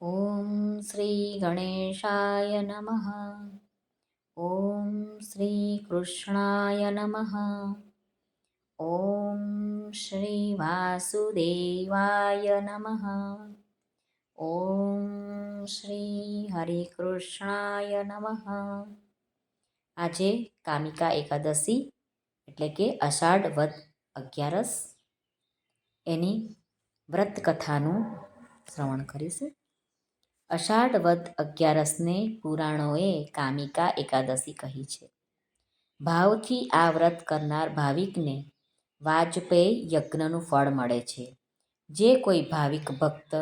ઓમ શ્રી ગણેશાય નમઃ ઓમ શ્રી કૃષ્ણાય નમઃ ઓમ શ્રી વાસુદેવાય નમઃ ઓમ શ્રી હરિકૃષ્ણાય નમઃ આજે કામિકા એકાદશી એટલે કે અષાઢ વદ અગિયારસ એની વ્રત કથાનું શ્રવણ કરીશું. અષાઢ વદ અગિયારસને પુરાણોએ કામિકા એકાદશી કહી છે. ભાવથી આ વ્રત કરનાર ભાવિકને વાજપેયી યજ્ઞનું ફળ મળે છે. જે કોઈ ભાવિક ભક્ત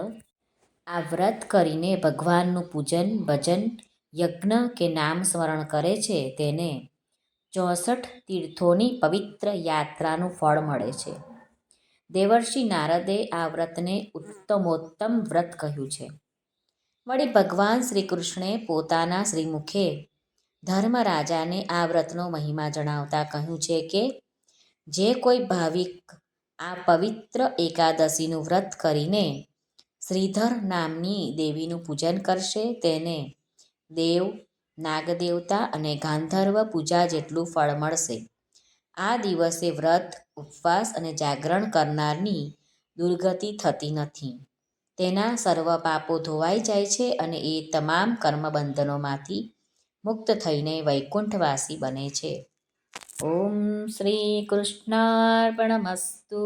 આ વ્રત કરીને ભગવાનનું પૂજન, ભજન, યજ્ઞ કે નામ સ્મરણ કરે છે, તેને ચોસઠ તીર્થોની પવિત્ર યાત્રાનું ફળ મળે છે. દેવર્ષિ નારદે આ વ્રતને ઉત્તમોત્તમ વ્રત કહ્યું છે. વળી ભગવાન શ્રી કૃષ્ણે પોતાના શ્રીમુખે ધર્મરાજાને આ વ્રતનો મહિમા જણાવતા કહ્યું છે કે, જે કોઈ ભાવિક આ પવિત્ર એકાદશીનું વ્રત કરીને શ્રીધર નામની દેવીનું પૂજન કરશે, તેને દેવ, નાગદેવતા અને ગાંધર્વ પૂજા જેટલું ફળ મળશે. આ દિવસે વ્રત, ઉપવાસ અને જાગરણ કરનારની દુર્ગતિ થતી નથી. તેના સર્વ પાપો ધોવાઈ જાય છે અને એ તમામ કર્મબંધનોમાંથી મુક્ત થઈને વૈકુંઠવાસી બને છે. ઓમ શ્રી કૃષ્ણાર્પણમસ્તુ.